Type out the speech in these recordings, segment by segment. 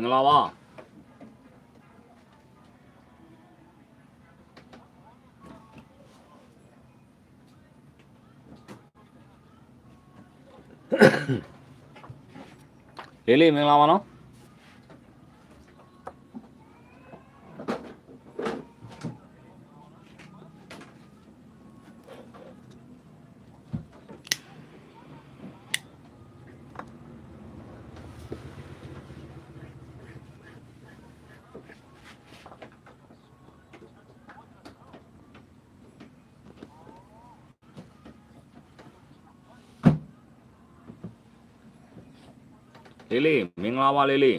င်္ဂလာပါလေးလေးမင်္ဂလာပါနော် လေးလေးမင်္ဂလာပါလေးလေး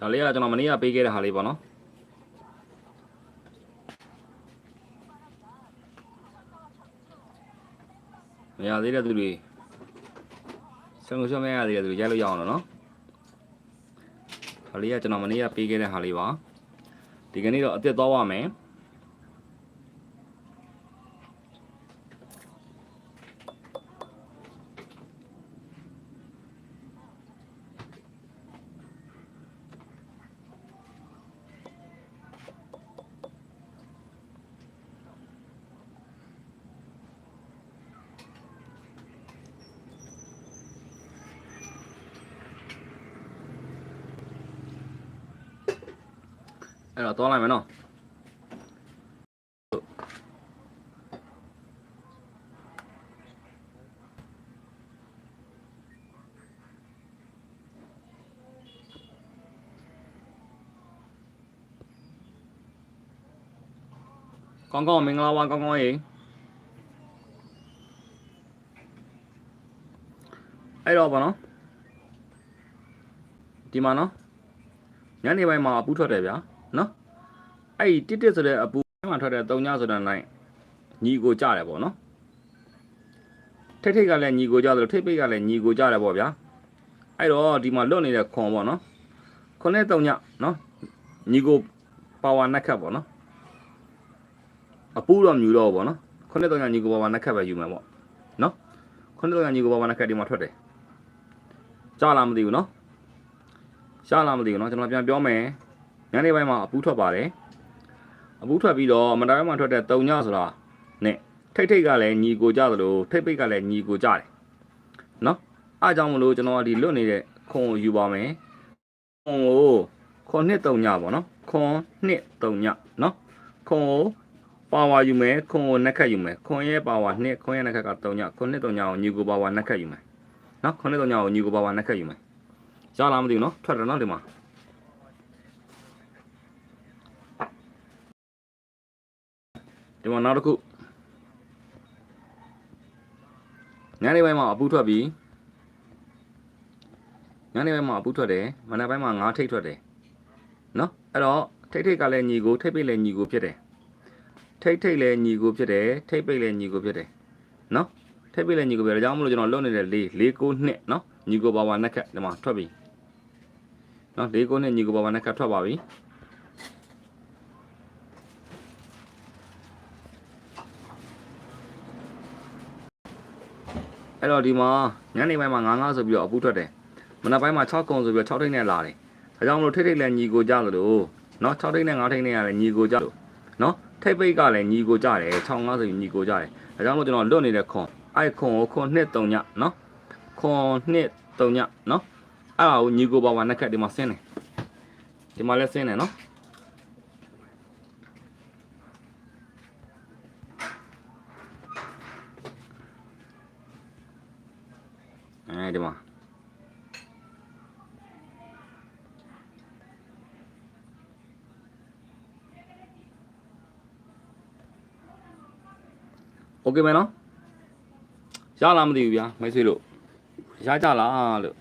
ဒါလေးကကျွန်တော်မနေ့ကပေးခဲ့တဲ့ဟာလေးပေါ့နော် မရသေးတဲ့သူတွေဆုံးဆုံးမရသေးတဲ့သူတွေရိုက်လို့ရအောင်လို့နော်ဒါလေးကကျွန်တော်မနေ့ကပေးခဲ့တဲ့ဟာလေးပါဒီကနေ့တော့အသက်သွားပါမယ် အဲ့တော့သွားလိုက်မယ်နော်ကောင်းကောင်းမင်္ဂလာပါကောင်းကောင်းရေအဲ့တော့ဗောနော်ဒီမှာနော်ညနေပိုင်းမှာအပူထွက်တယ်ဗျာ နော်အဲ့ဒီတစ်တစ်ဆိုတဲ့အပူမှာထွက်တဲ့၃ညဆိုတဲ့နိုင်ညီကိုကြတယ်ပေါ့နော်ထိတ်ထိတ်ကလည်းညီကိုကြတယ်လို့ထိတ်ပိတ်ကလည်းညီကိုကြတယ်ပေါ့ဗျာအဲ့တော့ဒီမှာလွတ်နေတဲ့ခွန်ပေါ့နော်ခွန်နဲ့၃ညနော်ညီကိုပါဝါနှက်ခတ်ပေါ့နော်အပူတော့မြူတော့ပေါ့နော်ခွန်နဲ့၃ညညီကိုပါဝါနှက်ခတ်ပဲယူမယ်ပေါ့နော်ခွန်နဲ့၃ညညီကိုပါဝါနှက်ခတ်ဒီမှာထွက်တယ်ကြားလားမသိဘူးနော်ရှားလားမသိဘူးနော်ကျွန်တော်ပြန်ပြောမယ် ညနေပိုင်းမှာအပူးထွက်ပါတယ်အပူးထွက်ပြီးတော့မတိုင်းမှာထွက်တဲ့တုံညဆိုတာနဲ့ထိတ်ထိတ်ကလည်းညီကိုကြသလိုထိတ်ပိတ်ကလည်းညီကိုကြတယ်နော်အားကြောင့်မလို့ကျွန်တော်ဒီလွတ်နေတဲ့ခွန်ကိုယူပါမယ်ခွန်ကိုခွန်နှစ်တုံညပေါ့နော်ခွန်နှစ်တုံညနော်ခွန်ကိုပါဝါယူမယ်ခွန်ကိုနှက်ခတ်ယူမယ်ခွန်ရဲ့ပါဝါနှစ်ခွန်ရဲ့နှက်ခတ်ကတုံညခွန်နှစ်တုံညကိုညီကိုပါဝါနှက်ခတ်ယူမယ်နော်ခွန်နှစ်တုံညကိုညီကိုပါဝါနှက်ခတ်ယူမယ်ရလားမသိဘူးနော်ထွက်တယ်နော်ဒီမှာ မှာနောက်တစ်ခုညနေပိုင်းမှာအပူထွက်ပြီးညနေပိုင်းမှာအပူထွက်တယ်မနက်ပိုင်းမှာငါးထိတ်ထွက်တယ်နော်အဲ့တော့ထိတ်ထိတ်ကလည်းညီကိုထိတ်ပိတ်လည်းညီကိုဖြစ်တယ်ထိတ်ထိတ်လည်းညီကိုဖြစ်တယ်ထိတ်ပိတ်လည်းညီကိုဖြစ်တယ်နော်ထိတ်ပိတ်လည်းညီကိုဖြစ်တယ်ဒါကြောင့်မလို့ကျွန်တော်လွတ်နေတဲ့၄၄ကိုနှစ်နော်ညီကိုဘာဘာနှက်ခက်ဒီမှာထွက်ပြီနော်၄ကိုနှစ်ညီကိုဘာဘာနှက်ခက်ထွက်ပါပြီ အဲ့တော့ဒီမှာညနေပိုင်းမှာ9 9ဆိုပြီးတော့အပူထွက်တယ်မနက်ပိုင်းမှာ6ကုံဆိုပြီးတော့6ထိတ်နဲ့လာတယ်ဒါကြောင့်မလို့ထိတ်ထိတ်လည်းညီကိုကြသလိုနော်6ထိတ်နဲ့9ထိတ်နဲ့ရတယ်ညီကိုကြလို့နော်ထိတ်ပိတ်ကလည်းညီကိုကြတယ်6 5ဆိုပြီးညီကိုကြတယ်ဒါကြောင့်မလို့ကျွန်တော်လွတ်နေတဲ့ခွန်အဲ့ခွန်ကိုခွန်နှစ်3ညနော်ခွန်နှစ်3ညနော်အဲ့ဒါကိုညီကိုပါဝါနှစ်ခက်ဒီမှာဆင်းတယ်ဒီမှာလည်းဆင်းတယ်နော် 样的嘛。OK 没了，下那么的鱼啊，没水了，下下了了。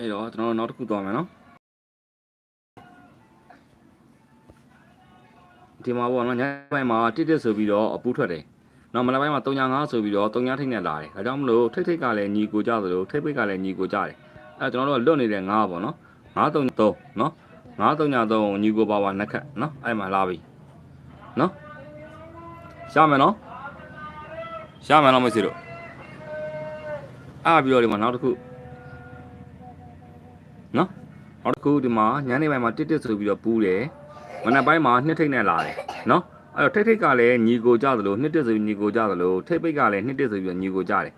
အဲ့တော့ကျွန်တော်တို့နောက်တစ်ခုသွားမယ်နော်ဒီမှာပေါ့နော်ညပိုင်းမှာတစ်တစ်ဆိုပြီးတော့အပူထွက်တယ်နောက်မနက်ပိုင်းမှာ305ဆိုပြီးတော့3ညထိတ်နဲ့လာတယ်ဒါကြောင့်မလို့ထိတ်ထိတ်ကလည်းညီကိုကြသလိုထိတ်ပိတ်ကလည်းညီကိုကြတယ်အဲ့ကျွန်တော်တို့ကလွတ်နေတဲ့9ပေါ့နော်933နော်933ညီကိုပါပါနှစ်ခက်နော်အဲ့မှာလာပြီနော်ရှာမယ်နော်ရှာမယ်နော်မရှိတော့အားပြီးတော့ဒီမှာနောက်တစ်ခု နော် နောက်တစ်ခုဒီမှာညနေပိုင်းမှာတစ်တစ်ဆိုပြီးတော့ပူးတယ်မနက်ပိုင်းမှာနှစ်ထိတ်နဲ့လာတယ်နော်အဲ့တော့ထိတ်ထိတ်ကလည်းညီကိုကြသလိုနှစ်တစ်ဆိုပြီးညီကိုကြသလိုထိတ်ပိတ်ကလည်းနှစ်တစ်ဆိုပြီးတော့ညီကိုကြတယ်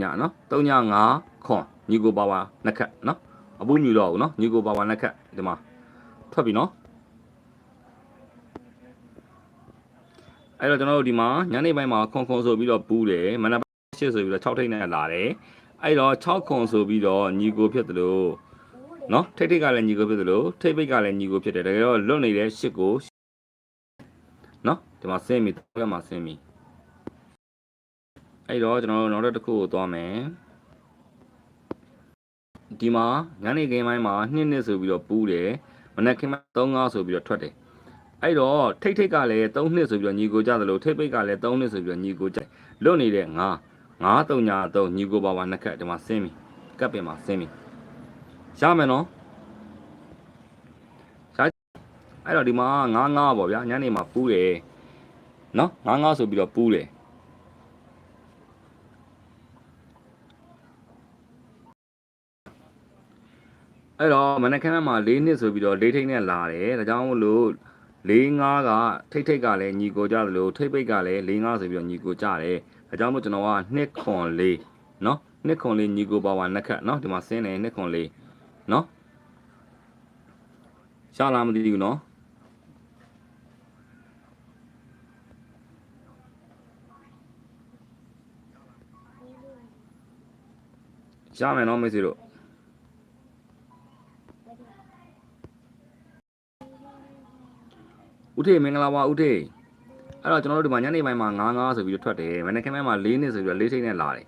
ညနော်3ည5ခွန်ညီကိုပါပါနှစ်ခက်နော်အပူးမြူတော့ဘူးနော်ညီကိုပါပါနှစ်ခက်ဒီမှာထွက်ပြီနော်အဲ့တော့ကျွန်တော်တို့ဒီမှာညနေပိုင်းမှာခွန်ခွန်ဆိုပြီးတော့ပူးတယ်မနက်ပိုင်း8ဆိုပြီးတော့6ထိတ်နဲ့လာတယ်အဲ့တော့6ခွန်ဆိုပြီးတော့ညီကိုဖြစ်တယ်လို့ နော်ထိတ်ထိတ်ကလည်းညီကိုဖြစ်တယ်လို့ထိတ်ပိတ်ကလည်းညီကိုဖြစ်တယ်တကယ်တော့လွတ်နေတဲ့ရှစ်ကိုနော်ဒီမှာဆင်းပြီဘက်မှာဆင်းပြီအဲ့တော့ကျွန်တော်တို့နောက်တစ်ခုကိုသွားမယ်ဒီမှာညနေခင်းပိုင်းမှာနှစ်နှစ်ဆိုပြီးတော့ပူးတယ်မနက်ခင်းမှာ3-5ဆိုပြီးတော့ထွက်တယ်အဲ့တော့ထိတ်ထိတ်ကလည်း3နှစ်ဆိုပြီးတော့ညီကိုကြတယ်လို့ထိတ်ပိတ်ကလည်း3နှစ်ဆိုပြီးတော့ညီကိုကြတယ်လွတ်နေတဲ့9 9 3ညာ3ညီကိုပါပါနှစ်ခက်ဒီမှာဆင်းပြီကပ်ပင်မှာဆင်းပြီ ရမယ်နော်အဲ့တော့ဒီမှာငါးငါးပေါ့ဗျာညနေမှာပူးတယ်နော်ငါးငါးဆိုပြီးတော့ပူးတယ်အဲ့တော့မနက်ခင်းမှာ၄နှစ်ဆိုပြီးတော့၄ထိတ်နဲ့လာတယ်ဒါကြောင့်မို့လို့၄၅ကထိတ်ထိတ်ကလည်းညီကိုကြတယ်လို့ထိတ်ပိတ်ကလည်း၄၅ဆိုပြီးတော့ညီကိုကြတယ်ဒါကြောင့်မို့ကျွန်တော်က2ခွန်4နော်2ခွန်4ညီကိုပါဝါနှစ်ခတ်နော်ဒီမှာဆင်းတယ်2ခွန်4 နော်ရလားမသိဘူးနော်ရမယ်နော်မိတ်ဆွေတို့ဦးထေမင်္ဂလာပါဦးထေအဲ့တော့ကျွန်တော်တို့ဒီမှာညနေပိုင်းမှာ99ဆိုပြီးတော့ထွက်တယ်မနေ့ကပိုင်းမှာ6နှစ်ဆိုပြီးတော့6ထိတ်နဲ့လာတယ်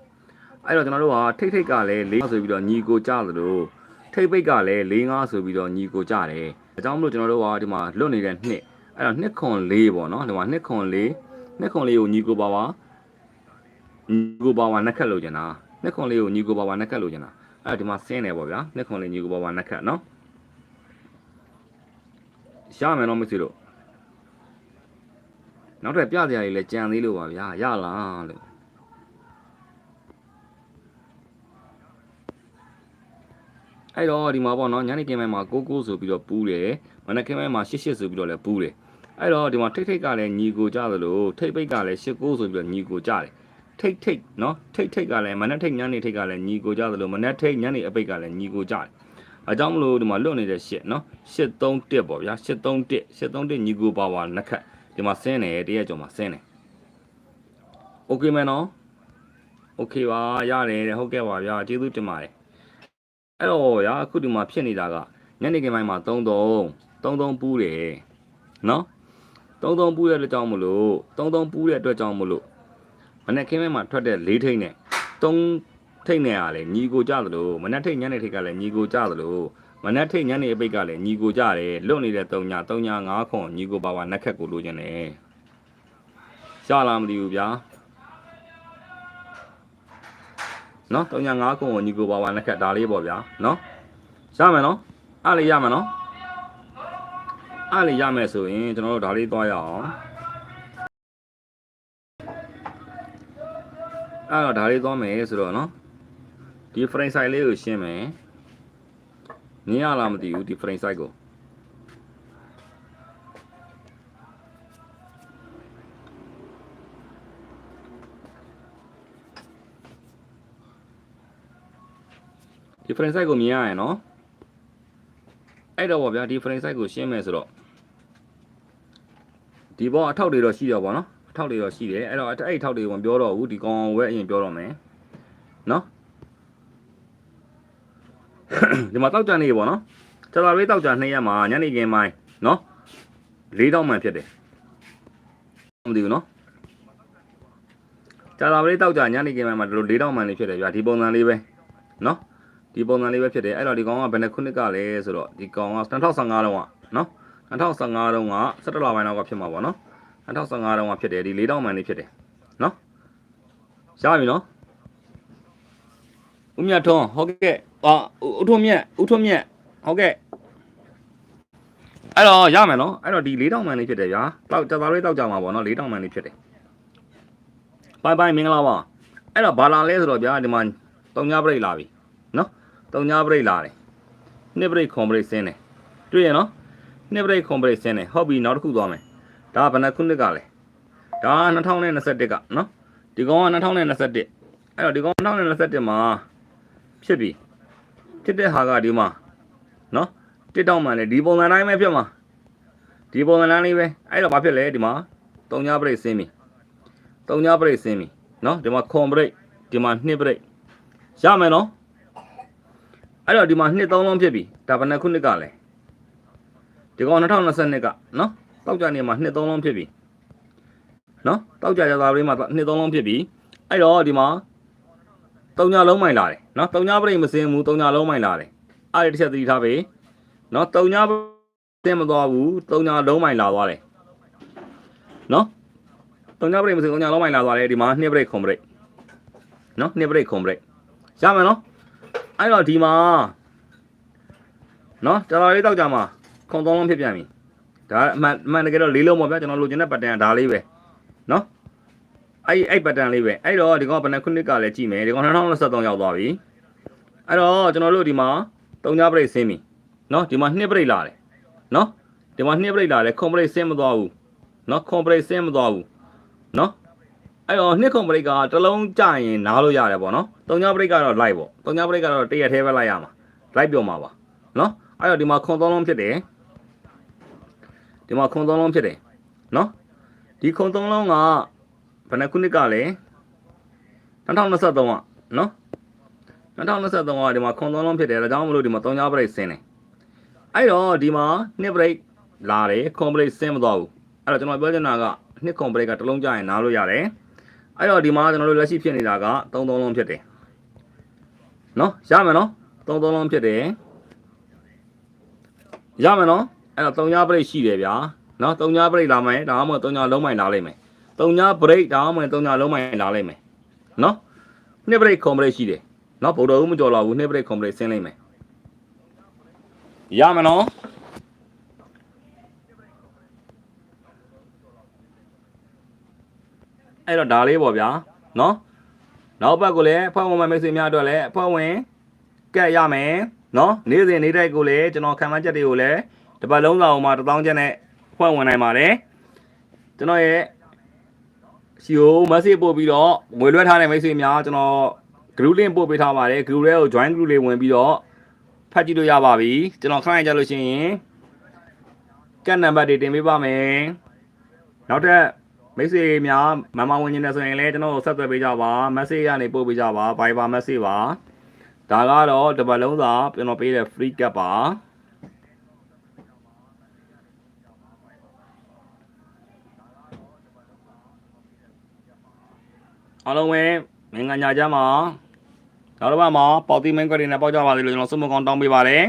အဲ့တော့ကျွန်တော်တို့ကထိတ်ထိတ်ကလည်း6ဆိုပြီးတော့ညီကိုကြသလို ထိတ်ပိတ်ကလည်း4 5ဆိုပြီးတော့ညီကိုကြတယ်အကြောင်းမလို့ကျွန်တော်တို့ကဒီမှာလွတ်နေတဲ့နှစ်အဲ့တော့နှစ်ခွန်4ပေါ့နော်ဒီမှာနှစ်ခွန်4နှစ်ခွန်4ကိုညီကိုပါပါညီကိုပါပါနှစ်ခက်လို့ကျင်တာနှစ်ခွန်4ကိုညီကိုပါပါနှစ်ခက်လို့ကျင်တာအဲ့တော့ဒီမှာဆင်းတယ်ပေါ့ဗျာနှစ်ခွန်4ညီကိုပါပါနှစ်ခက်နော်ရမယ်နော်မသိလို့နောက်ထပ်ပြစရာတွေလည်းကြံသေးလို့ပါဗျာရလားလို့ အဲ့တော့ဒီမှာပေါ့နော်ညနေခင်းပိုင်းမှာကိုကိုဆိုပြီးတော့ပူးတယ်မနက်ခင်းပိုင်းမှာရှစ်ရှစ်ဆိုပြီးတော့လည်းပူးတယ်အဲ့တော့ဒီမှာထိတ်ထိတ်ကလည်းညီကိုကြသလိုထိတ်ပိတ်ကလည်းရှစ်ကိုဆိုပြီးတော့ညီကိုကြတယ်ထိတ်ထိတ်နော်ထိတ်ထိတ်ကလည်းမနက်ထိတ်ညနေထိတ်ကလည်းညီကိုကြသလိုမနက်ထိတ်ညနေအပိတ်ကလည်းညီကိုကြတယ်အကြောင်းမလို့ဒီမှာလွတ်နေတဲ့ရှစ်နော်ရှစ်3တက်ပေါ့ဗျာရှစ်3တက်ရှစ်3တက်ညီကိုပါပါနှစ်ခက် ဒီမှာဆင်းတယ်တရက်ကျော်မှာဆင်းတယ်โอเคမယ်နော်โอเคပါရတယ်တဲ့ဟုတ်ကဲ့ပါဗျာကျေးဇူးတင်ပါတယ် အဲ့တော့ဗျာအခုဒီမှာဖြစ်နေတာကညနေခင်းပိုင်းမှာ33 33ပူးတယ်နော်33ပူးတဲ့အတွက်ကြောင့်မလို့33ပူးတဲ့အတွက်ကြောင့်မလို့မနေ့ခင်းပိုင်းမှာထွက်တဲ့၄ထိတ်နဲ့3ထိတ်နဲ့ကလည်းညီကိုကြသလိုမနေ့ထိတ်ညနေထိတ်ကလည်းညီကိုကြသလိုမနက်ထိတ်ညနေအပိတ်ကလည်းညီကိုကြတယ်လွတ်နေတဲ့3ည3ည5ခွန်ညီကိုပါပါနက်ခက်ကိုလိုချင်တယ်ရှားလားမသိဘူးဗျာ နော်3ည5ခွန်ကိုညီကိုပါပါနက်ခက်ဒါလေးပေါ့ဗျာနော်ရမယ်နော်အားလေးရမယ်နော်အားလေးရမယ်ဆိုရင်ကျွန်တော်တို့ဒါလေးသွားရအောင်အဲ့တော့ဒါလေးသွားမယ်ဆိုတော့နော်ဒီ frame size လေးကိုရှင်းမယ်နင်းရလားမသိဘူးဒီ frame size ကို ဒီ frame size ကိုမြင်ရရင်နော်အဲ့တော့ဗောဗျာဒီ frame size ကိုရှင်းမယ်ဆိုတော့ဒီဘောအထောက်တွေတော့ရှိတော့ဗောနော်အထောက်တွေတော့ရှိတယ်အဲ့တော့အဲ့အထောက်တွေကိုမပြောတော့ဘူးဒီကောင်ဝဲအရင်ပြောတော့မယ်နော်ဒီမှာတောက်ကြနေပေါ့နော်ကျွန်တော်လေးတောက်ကြ2ရက်မှာညနေခင်းပိုင်းနော်၄တောက်မှန်ဖြစ်တယ်မသိဘူးနော်ကြာလာလေးတောက်ကြညနေခင်းပိုင်းမှာဒီလို၄တောက်မှန်လေးဖြစ်တယ်ဗျာဒီပုံစံလေးပဲနော် ဒီပုံစံလေးပဲဖြစ်တယ်အဲ့တော့ဒီကောင်ကဘယ်နှစ်ခုနှစ်ကလဲဆိုတော့ဒီကောင်က2015တုန်းကနော်2015တုန်းက17လပိုင်းလောက်ကဖြစ်မှာပေါ့နော်2015တုန်းကဖြစ်တယ်ဒီ4000မှန်လေးဖြစ်တယ်နော်ရပြီနော်ဦးမြတ်ထွန်းဟုတ်ကဲ့အာဦးထွန်းမြတ်ဦးထွန်းမြတ်ဟုတ်ကဲ့အဲ့တော့ရမယ်နော်အဲ့တော့ဒီ4000မှန်လေးဖြစ်တယ်ဗျာတောက်ကြသားလေးတောက်ကြမှာပေါ့နော်4000မှန်လေးဖြစ်တယ်ဘိုင်ဘိုင်မင်္ဂလာပါအဲ့တော့ဘာလာလဲဆိုတော့ဗျာဒီမှာတုံညာပရိတ်လာပြီနော် တုံညာပရိတ်လာတယ်နှစ်ပရိတ်ခွန်ပရိတ်ဆင်းတယ်တွေ့ရနော်နှစ်ပရိတ်ခွန်ပရိတ်ဆင်းတယ်ဟုတ်ပြီနောက်တစ်ခုသွားမယ်ဒါကဘယ်နှခုနှစ်ကလဲဒါက2021ကနော်ဒီကောင်က2021အဲ့တော့ဒီကောင်2021မှာဖြစ်ပြီဖြစ်တဲ့ဟာကဒီမှာနော်တစ်တောက်မှန်လေဒီပုံစံတိုင်းပဲဖြစ်မှာဒီပုံစံတိုင်းလေးပဲအဲ့တော့ဘာဖြစ်လဲဒီမှာတုံညာပရိတ်ဆင်းပြီတုံညာပရိတ်ဆင်းပြီနော်ဒီမှာခွန်ပရိတ်ဒီမှာနှစ်ပရိတ်ရမယ်နော် အဲ့တော့ဒီမှာနှစ်သုံးလုံးဖြစ်ပြီဒါဘယ်နှခုနှစ်ကလဲဒီကောင်2022ကနော်တောက်ကြနေမှာနှစ်သုံးလုံးဖြစ်ပြီနော်တောက်ကြကြသားလေးမှာနှစ်သုံးလုံးဖြစ်ပြီအဲ့တော့ဒီမှာတုံညာလုံးမိုင်လာတယ်နော်တုံညာပရိတ်မစင်းဘူးတုံညာလုံးမိုင်လာတယ်အဲ့ဒီတစ်ချက်သတိထားပြီနော်တုံညာစင်းမသွားဘူးတုံညာလုံးမိုင်လာသွားတယ်နော်တုံညာပရိတ်မစင်းတုံညာလုံးမိုင်လာသွားတယ်ဒီမှာနှစ်ပရိတ်ခွန်ပရိတ်နော်နှစ်ပရိတ်ခွန်ပရိတ်ရမယ်နော် အဲ့တော့ဒီမှာနော်တော်တော်လေးတောက်ကြမှာခွန်သုံးလုံးဖြစ်ပြန်ပြီဒါအမှန်အမှန်တကယ်တော့လေးလုံးပေါ့ဗျာကျွန်တော်လိုချင်တဲ့ပတ်တန်ကဒါလေးပဲနော်အဲ့အဲ့ပတ်တန်လေးပဲအဲ့တော့ဒီကောင်ဘယ်နှခုနှစ်ကလည်းကြည့်မယ်ဒီကောင်2023ရောက်သွားပြီအဲ့တော့ကျွန်တော်တို့ဒီမှာတုံညာပရိတ်ဆင်းပြီနော်ဒီမှာနှစ်ပရိတ်လာတယ်နော်ဒီမှာနှစ်ပရိတ်လာတယ်ခွန်ပရိတ်ဆင်းမသွားဘူးနော်ခွန်ပရိတ်ဆင်းမသွားဘူးနော် အဲ့တော့နှစ်ခွန်ပရိတ်ကတစ်လုံးကြရင်နားလို့ရတယ်ပေါ့နော်တုံညာပရိတ်ကတော့ live ပေါ့တုံညာပရိတ်ကတော့တရက်သေးပဲလိုက်ရမှာ live ပြောမှာပါနော်အဲ့တော့ဒီမှာခွန်သုံးလုံးဖြစ်တယ်ဒီမှာခွန်သုံးလုံးဖြစ်တယ်နော်ဒီခွန်သုံးလုံးကဘယ်နှခုနှစ်ကလဲ2023ကနော်2023ကဒီမှာခွန်သုံးလုံးဖြစ်တယ်ဒါကြောင့်မလို့ဒီမှာတုံညာပရိတ်ဆင်းတယ်အဲ့တော့ဒီမှာနှစ်ပရိတ်လာတယ်ခွန်ပရိတ်ဆင်းမသွားဘူးအဲ့တော့ကျွန်တော်ပြောချင်တာကနှစ်ခွန်ပရိတ်ကတစ်လုံးကြရင်နားလို့ရတယ် အဲ့တော့ဒီမှာကျွန်တော်တို့လက်ရှိဖြစ်နေတာက3သုံးလုံးဖြစ်တယ်နော်ရမယ်နော်3သုံးလုံးဖြစ်တယ်ရမယ်နော်အဲ့တော့3ညပရိတ်ရှိတယ်ဗျာနော်3ညပရိတ်လာမယ်ဒါမှမဟုတ်3ညလုံးမိုင်လာလိမ့်မယ်3ညပရိတ်ဒါမှမဟုတ်3ညလုံးမိုင်လာလိမ့်မယ်နော်နှစ်ပရိတ်ခွန်ပရိတ်ရှိတယ်နော်ဗုဒ္ဓဦးမကြော်တော့ဘူးနှစ်ပရိတ်ခွန်ပရိတ်ဆင်းလိမ့်မယ်ရမယ်နော် အဲ့တော့ဒါလေးပေါ့ဗျာနော်နောက်ဘက်ကိုလည်းအဖွဲ့ဝင်မိတ်ဆွေများအတွက်လည်းအဖွဲ့ဝင်ကက်ရမယ်နော်နေ့စဉ်နေ့တိုက်ကိုလည်းကျွန်တော်ခံမှန်းချက်တွေကိုလည်းတစ်ပတ်လုံးဆောင်မှာ1000ကျပ်နဲ့ဖွဲ့ဝင်နိုင်ပါတယ်ကျွန်တော်ရဲ့စီကို message ပို့ပြီးတော့ငွေလွှဲထားတဲ့မိတ်ဆွေများကျွန်တော် group link ပို့ပေးထားပါတယ် group လေးကို join group လေးဝင်ပြီးတော့ဖတ်ကြည့်လို့ရပါပြီကျွန်တော်ခန့်ရကြလို့ရှိရင်ကတ်နံပါတ်တွေတင်ပေးပါမယ်နောက်ထပ် မိတ်ဆွေများမမဝင်နေတယ်ဆိုရင်လည်းကျွန်တော်ကိုဆက်သွယ်ပေးကြပါ message ကနေပို့ပေးကြပါ Viber message ပါဒါကတော့တပတ်လုံးစာကျွန်တော်ပေးတဲ့ free cap ပါအားလုံးပဲမင်္ဂလာညချမ်းပါနောက်တစ်ပတ်မှာပေါတီမင်းကွက်တွေနဲ့ပေါက်ကြပါသေးလို့ကျွန်တော်စုမကောင်းတောင်းပေးပါတယ်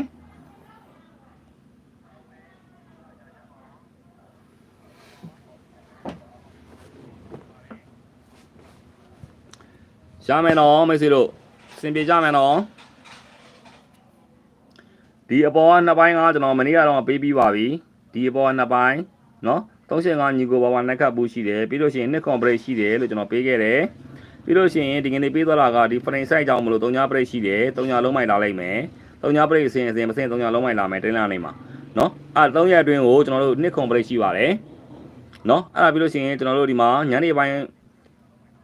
ရမယ်နော်မိတ်ဆွေတို့စင်ပြေကြမယ်နော်ဒီအပေါ်ကနှစ်ပိုင်းကကျွန်တော်မနေ့ကတော့ပေးပြီးပါပြီဒီအပေါ်ကနှစ်ပိုင်းနော်35ညီကိုဘာဘာနှစ်ခတ်ဘူးရှိတယ်ပြီးလို့ရှိရင်နှစ် complete ရှိတယ်လို့ကျွန်တော်ပေးခဲ့တယ်ပြီးလို့ရှိရင်ဒီကနေ့ပေးသွားတာကဒီ frame size ကြောင့်မလို့3ည break ရှိတယ်3ညလုံးမိုင်လာလိုက်မယ်3ည break အစဉ်အစဉ်မစင်3ညလုံးမိုင်လာမယ်တင်းလာနေမှာနော်အဲ့3ရက်အတွင်းကိုကျွန်တော်တို့နှစ် complete ရှိပါတယ်နော်အဲ့ဒါပြီးလို့ရှိရင်ကျွန်တော်တို့ဒီမှာညနေပိုင်း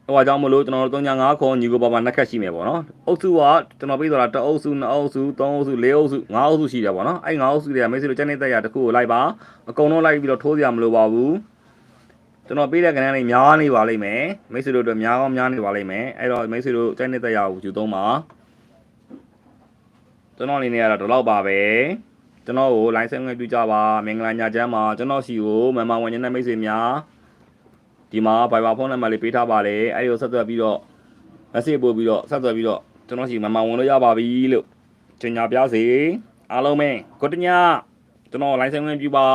ဟိုအကြောင်းမလို့ကျွန်တော်တို့3.5ခေါ်ညီကိုပါပါနှစ်ခက်ရှိမယ်ပေါ့နော်အုပ်စုကကျွန်တော်ပြီးတော့တအုပ်စုနှစ်အုပ်စုသုံးအုပ်စုလေးအုပ်စုငါးအုပ်စုရှိတယ်ပေါ့နော်အဲ့ငါးအုပ်စုတွေကမိတ်ဆွေတို့ကျန်နေတဲ့ရတစ်ခုကိုလိုက်ပါအကုန်လုံးလိုက်ပြီးတော့ထိုးစရာမလိုပါဘူးကျွန်တော်ပေးတဲ့ကဏ္ဍလေးများနေပါလိမ့်မယ်မိတ်ဆွေတို့အတွက်များကောင်းများနေပါလိမ့်မယ်အဲ့တော့မိတ်ဆွေတို့ကျန်နေတဲ့ရကိုယူသုံးပါကျွန်တော်အနေနဲ့ကတော့ဒီလောက်ပါပဲကျွန်တော်ကို line ဆက်ငွေပြကြပါမင်္ဂလာညချမ်းပါကျွန်တော်စီကိုမမဝင်နေတဲ့မိတ်ဆွေများ ဒီမှာ Viber ဖုန်းနံပါတ်လေးပေးထားပါတယ်အဲ့ဒီကိုဆက်သွယ်ပြီးတော့ message ပို့ပြီးတော့ဆက်သွယ်ပြီးတော့ကျွန်တော်စီမမဝင်လို့ရပါပြီလို့ကျင်ညာပြစေအားလုံးပဲကိုတညကျွန်တော်လိုင်းဆိုင်ဝင်ပြပါ